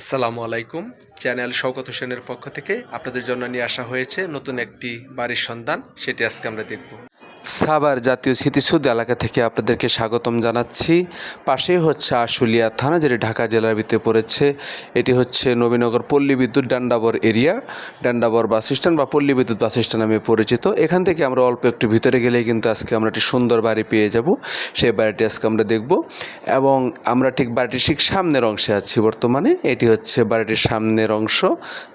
আসসালামু আলাইকুম। চ্যানেল শওকত হোসেনের পক্ষ থেকে আপনাদের জন্য নিয়ে আসা হয়েছে নতুন একটি বাড়ির সন্ধান। সেটি আজকে আমরা দেখব। সাভার জাতীয় স্মৃতিসৌধ এলাকা থেকে আপনাদেরকে স্বাগতম জানাচ্ছি। পাশেই হচ্ছে আশুলিয়া থানা, যেটি ঢাকা জেলার ভিতরে পড়েছে। এটি হচ্ছে নবীনগর পল্লী বিদ্যুৎ ডান্ডাবর এরিয়া। ডান্ডাবর বাস স্ট্যান্ড বা পল্লী বিদ্যুৎ বাস স্ট্যান্ড নামে পরিচিত। এখান থেকে আমরা অল্প একটু ভিতরে গেলেই কিন্তু আজকে আমরা একটি সুন্দর বাড়ি পেয়ে যাব। সেই বাড়িটি আজকে আমরা দেখব। এবং আমরা ঠিক বাড়িটির ঠিক সামনের অংশে আছি বর্তমানে। এটি হচ্ছে বাড়িটির সামনের অংশ।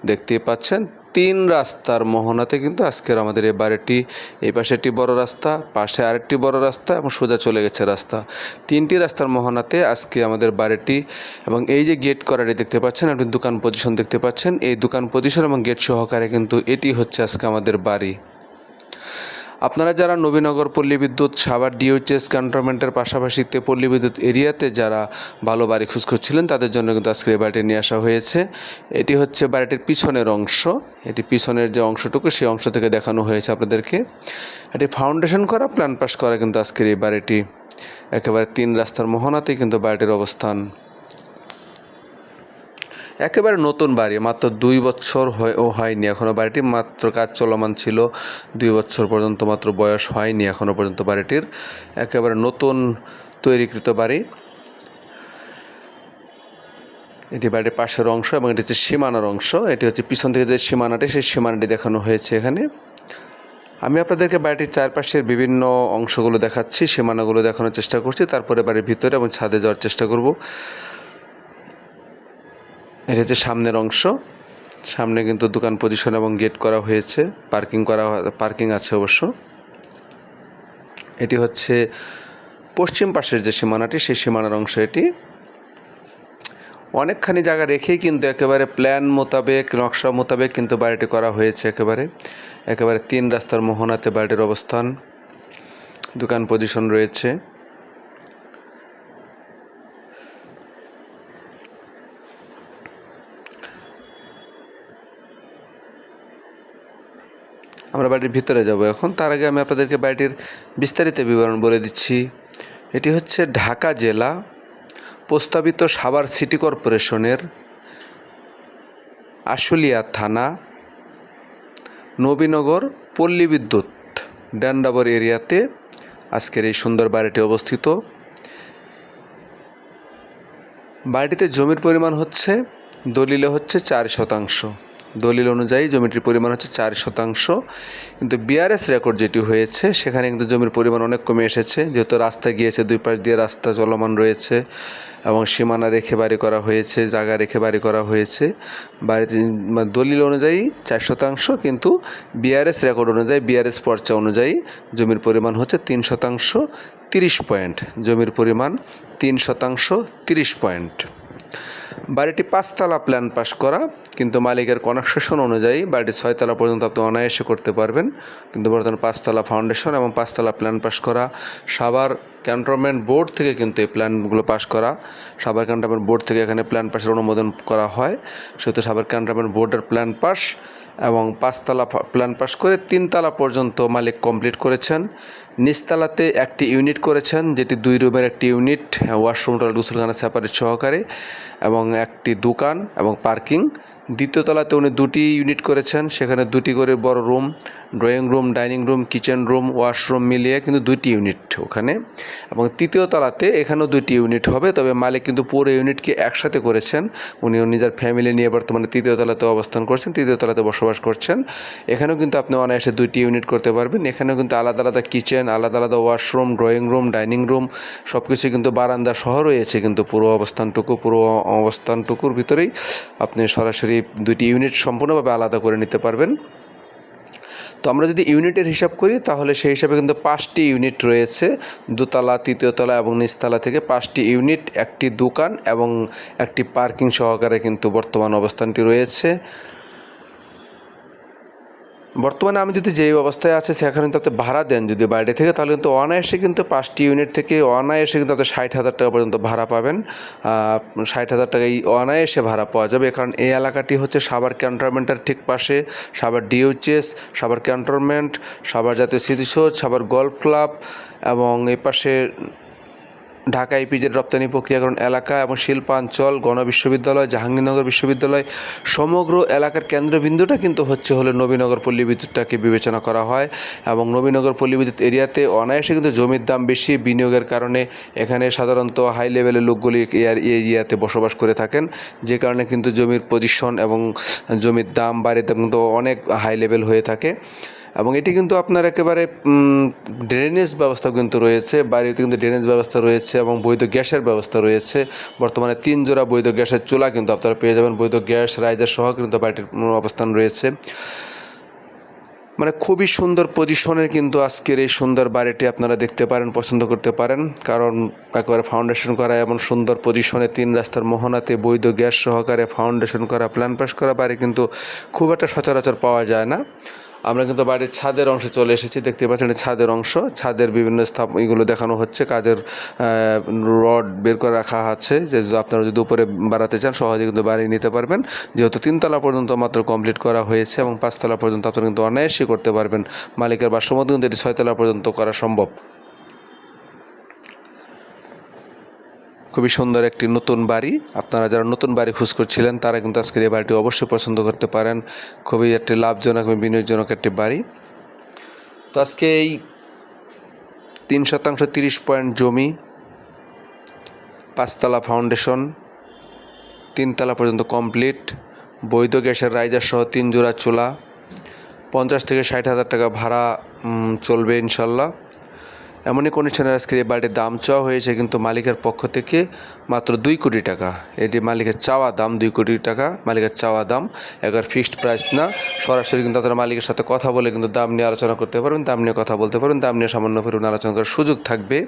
দেখতেই পাচ্ছেন। তিন রাস্তার মোহনাতে কিন্তু আজকের আমাদের এই বাড়িটি এই পাশে একটি বড় রাস্তা, পাশে আরেকটি বড় রাস্তা এবং সোজা চলে গেছে রাস্তা। তিনটি রাস্তার মোহনাতে আজকে আমাদের বাড়িটি এবং এই যে গেট করাটি দেখতে পাচ্ছেন আপনি দোকান পজিশন দেখতে পাচ্ছেন। এই দোকান পজিশন এবং গেট সহকারে কিন্তু এটি হচ্ছে আজকে আমাদের বাড়ি। আপনারা যারা নবীনগর পল্লী বিদ্যুৎ সাভার ডিওএইচএস ক্যান্টনমেন্টের পাশাপাশিতে পল্লী বিদ্যুৎ এরিয়াতে যারা ভালো বাড়ি খোঁজ করছিলেন তাদের জন্য কিন্তু আজকে এই বাড়িটি নিয়ে আসা হয়েছে। এটি হচ্ছে বাড়িটির পিছনের অংশ। এটি পিছনের যে অংশটুকু, সেই অংশ থেকে দেখানো হয়েছে আপনাদেরকে। এটি ফাউন্ডেশন করা, প্ল্যান পাস করা কিন্তু আজকের এই বাড়িটি। একেবারে তিন রাস্তার মোহনাতেই কিন্তু বাড়িটির অবস্থান। একেবারে নতুন বাড়ি, মাত্র দুই বছর ও হয়নি এখনও বাড়িটি মাত্র কাজ চলমান ছিল, দুই বছর পর্যন্ত মাত্র বয়স হয়নি এখনও পর্যন্ত বাড়িটির। একেবারে নতুন তৈরিকৃত বাড়ি। এটি বাড়ির পাশের অংশ এবং এটি হচ্ছে সীমানার অংশ। এটি হচ্ছে পিছন থেকে যে সীমানাটি, সেই সীমানাটি দেখানো হয়েছে এখানে। আমি আপনাদেরকে বাড়িটির চারপাশের বিভিন্ন অংশগুলো দেখাচ্ছি, সীমানাগুলো দেখানোর চেষ্টা করছি, তারপরে বাড়ির ভিতরে এবং ছাদে যাওয়ার চেষ্টা করব। এটা হচ্ছে সামনের অংশ। সামনে কিন্তু দোকান পজিশন এবং গেট করা হয়েছে। পার্কিং করা পার্কিং আছে অবশ্য। এটি হচ্ছে পশ্চিম পাশের যে সীমানাটি, সেই সীমানার অংশ এটি। অনেকখানি জায়গা রেখেই কিন্তু একেবারে প্ল্যান মোতাবেক, নকশা মোতাবেক কিন্তু বাড়িটি করা হয়েছে একেবারে। একেবারে তিন রাস্তার মোহনাতে বাড়িটির অবস্থান। দোকান পজিশন রয়েছে। আমরা বাড়ির ভিতরে যাব এখন। তার আগে আমি আপনাদেরকে বাড়িটির বিস্তারিত বিবরণ বলে দিচ্ছি। এটি হচ্ছে ঢাকা জেলা প্রস্তাবিত সাভার সিটি কর্পোরেশনের আশুলিয়া থানা, নবীনগর পল্লী বিদ্যুৎ ডান্ডাবর এরিয়াতে আজকের এই সুন্দর বাড়িটি অবস্থিত। বাড়িটিতে জমির পরিমাণ হচ্ছে, দলিলে হচ্ছে চার শতাংশ। দলিল অনুযায়ী জমিটির পরিমাণ হচ্ছে চার শতাংশ। কিন্তু বিআরএস রেকর্ড যেটি হয়েছে, সেখানে কিন্তু জমির পরিমাণ অনেক কমে এসেছে। যেহেতু রাস্তা গিয়েছে, দুই পাশ দিয়ে রাস্তা চলমান রয়েছে এবং সীমানা রেখে বাড়ি করা হয়েছে, জায়গা রেখে বাড়ি করা হয়েছে। বাড়িতে দলিল অনুযায়ী চার শতাংশ, কিন্তু বিআরএস রেকর্ড অনুযায়ী বিআরএস পর্চা অনুযায়ী জমির পরিমাণ হচ্ছে তিন শতাংশ, তিরিশ পয়েন্ট। জমির পরিমাণ তিন শতাংশ, তিরিশ পয়েন্ট। বাড়িটি পাঁচতলা প্ল্যান পাস করা। কিন্তু মালিকের কনস্ট্রাকশন অনুযায়ী বাড়িটি ছয়তলা পর্যন্ত আপনি অনায়াসে করতে পারবেন। কিন্তু বর্তমানে পাঁচতলা ফাউন্ডেশন এবং পাঁচতলা প্ল্যান পাস করা সাভার ক্যান্টনমেন্ট বোর্ড থেকে কিন্তু এই প্ল্যানগুলো পাস করা সাভার ক্যান্টনমেন্ট বোর্ড থেকে এখানে প্ল্যান পাসের অনুমোদন করা হয়। সেহেতু সাভার ক্যান্টনমেন্ট বোর্ডের প্ল্যান পাস এবং পাঁচতলা প্ল্যান পাস করে তিনতলা পর্যন্ত মালিক কমপ্লিট করেছেন। নিচতলাতে একটি ইউনিট করেছেন, যেটি দুই রুমের একটি ইউনিট ওয়াশরুম টয়লেট গুসলখানা সেপারেট সহকারে, এবং একটি দোকান এবং পার্কিং দ্বিতীয় তলাতে উনি দুটি ইউনিট করেছেন, সেখানে দুটি করে বড় room drawing room dining room kitchen room washroom মিলিয়ে কিন্তু দুটি ইউনিট ওখানে। এবং তৃতীয় তলাতে এখানেও দুটি ইউনিট হবে, তবে মালিক কিন্তু পুরো ইউনিটকে একসাথে করেছেন। উনি নিজের ফ্যামিলি নিয়ে বর্তমানে তৃতীয় তলাতে অবস্থান করছেন, তৃতীয় তলাতে বসবাস করছেন। এখানেও কিন্তু আপনি অনায়াসে দুটি ইউনিট করতে পারবেন। এখানেও কিন্তু আলাদা আলাদা কিচেন আলাদা আলাদা washroom drawing room dining room সব কিছু কিন্তু বারান্দা সহ রয়েছে কিন্তু পুরো অবস্থানটুকু, পুরো অবস্থানটুকুর ভিতরেই আপনি সরাসরি দুইটি ইউনিট সম্পূর্ণভাবে আলাদা করে নিতে পারবেন। তো আমরা যদি ইউনিটের হিসাব করি, তাহলে সেই হিসাবে কিন্তু পাঁচটি ইউনিট রয়েছে। দোতলা, তৃতীয়তলা এবং নিচতলা থেকে পাঁচটি ইউনিট একটি দোকান এবং একটি পার্কিং সহকারে কিন্তু বর্তমান অবস্থানটি রয়েছে। বর্তমানে আমি যদি যেই অবস্থায় আছে, সেখানে কিন্তু ভাড়া দেন যদি বাইরে থেকে, তাহলে কিন্তু অনায়াসে কিন্তু পাঁচটি ইউনিট থেকে অনায়াসে কিন্তু আপনি ষাট হাজার টাকা পর্যন্ত ভাড়া পাবেন। ষাট হাজার টাকা এই অনায়াসে ভাড়া পাওয়া যাবে। কারণ এই এলাকাটি হচ্ছে সাভার ক্যান্টনমেন্টের ঠিক পাশে। সাভার ডিউচেস সাভার ক্যান্টনমেন্ট, সাভার জাতীয় স্মৃতিসৌধ, সাভার গল্ফ ক্লাব এবং এই পাশে ঢাকা ইপিজের রপ্তানি প্রক্রিয়াকরণ এলাকা এবং শিল্পাঞ্চল গণ বিশ্ববিদ্যালয় জাহাঙ্গীরনগর বিশ্ববিদ্যালয় সমগ্র এলাকার কেন্দ্রবিন্দুটা কিন্তু হচ্ছে হলো নবীনগর পল্লী বিদ্যুৎটাকে বিবেচনা করা হয় এবং নবীনগর পল্লী বিদ্যুৎ এরিয়াতে অনায়াসে কিন্তু জমির দাম বেশি বিনিয়োগের কারণে এখানে সাধারণত হাই লেভেলের লোকগুলি এর এরিয়াতে বসবাস করে থাকেন, যে কারণে কিন্তু জমির পজিশন এবং জমির দাম দাম কিন্তু অনেক হাই লেভেল হয়ে থাকে। এবং এটি কিন্তু আপনার একেবারে ড্রেনেজ ব্যবস্থা কিন্তু রয়েছে, বাড়িতে কিন্তু ড্রেনেজ ব্যবস্থা রয়েছে এবং বৈধ গ্যাসের ব্যবস্থা রয়েছে। বর্তমানে তিন জোড়া বৈধ গ্যাসের চুলা কিন্তু আপনারা পেয়ে যাবেন। বৈধ গ্যাস রাইজার সহ কিন্তু বাড়িটির অবস্থান রয়েছে। মানে খুবই সুন্দর পজিশনের কিন্তু আজকের এই সুন্দর বাড়িটি আপনারা দেখতে পারেন, পছন্দ করতে পারেন। কারণ একেবারে ফাউন্ডেশন করা এমন সুন্দর পজিশনে তিন রাস্তার মোহনাতে বৈধ গ্যাস সহকারে ফাউন্ডেশন করা প্ল্যান পাস করা বাড়ি কিন্তু খুব একটা সচরাচর পাওয়া যায় না। আমরা কিন্তু বাড়ির ছাদের অংশে চলে এসেছি, দেখতে পাচ্ছেন ছাদের অংশ। ছাদের বিভিন্ন স্থাপ, এগুলো দেখানো হচ্ছে, কাজের রড বের করে রাখা আছে, যে আপনারা যদি উপরে বাড়াতে চান, সহজে কিন্তু বাড়ি নিতে পারবেন। যেহেতু তিনতলা পর্যন্ত মাত্র কমপ্লিট করা হয়েছে এবং পাঁচতলা পর্যন্ত আপনারা কিন্তু অনায়াসই করতে পারবেন। মালিকের বাসমত কিন্তু এটি ছয়তলা পর্যন্ত করা সম্ভব। খুবই সুন্দর একটি নতুন বাড়ি। আপনারা যারা নতুন বাড়ি খোঁজ করছিলেন, তারা কিন্তু আজকের এই বাড়িটি অবশ্যই পছন্দ করতে পারেন। খুবই একটি লাভজনক এবং বিনিয়োগজনক একটি বাড়ি। তো আজকে এই তিন শতাংশ তিরিশ পয়েন্ট জমি, পাঁচতলা ফাউন্ডেশন, তিনতলা পর্যন্ত কমপ্লিট, বৈধ গ্যাসের রাইজার সহ তিন জোড়া চুলা, পঞ্চাশ থেকে ষাট হাজার টাকা ভাড়া চলবে ইনশাল্লাহ। এমনই কন্ডিশনের আজকের এই বাড়ির দাম চাওয়া হয়েছে, কিন্তু মালিকের পক্ষ থেকে মাত্র দুই কোটি টাকা। এটি মালিকের চাওয়া দাম, দুই কোটি টাকা, মালিকের চাওয়া দাম। একবার ফিক্সড প্রাইস না, সরাসরি কিন্তু আপনারা মালিকের সাথে কথা বলে কিন্তু দাম নিয়ে আলোচনা করতে পারবেন, দাম নিয়ে কথা বলতে পারবেন, দাম নিয়ে সামান্য পরিমাণ আলোচনা করার সুযোগ থাকবে।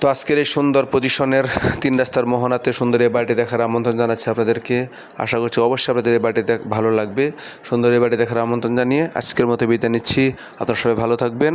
তো আজকের এই সুন্দর পজিশনের তিন রাস্তার মোহনাতে সুন্দর এই বাড়িটি দেখার আমন্ত্রণ জানাচ্ছি আপনাদেরকে। আশা করছি অবশ্যই আপনাদের এই বাড়িটি ভালো লাগবে। সুন্দর এই বাড়ি দেখার আমন্ত্রণ জানিয়ে আজকের মতো বিদায় নিচ্ছি। আপনারা সবাই ভালো থাকবেন।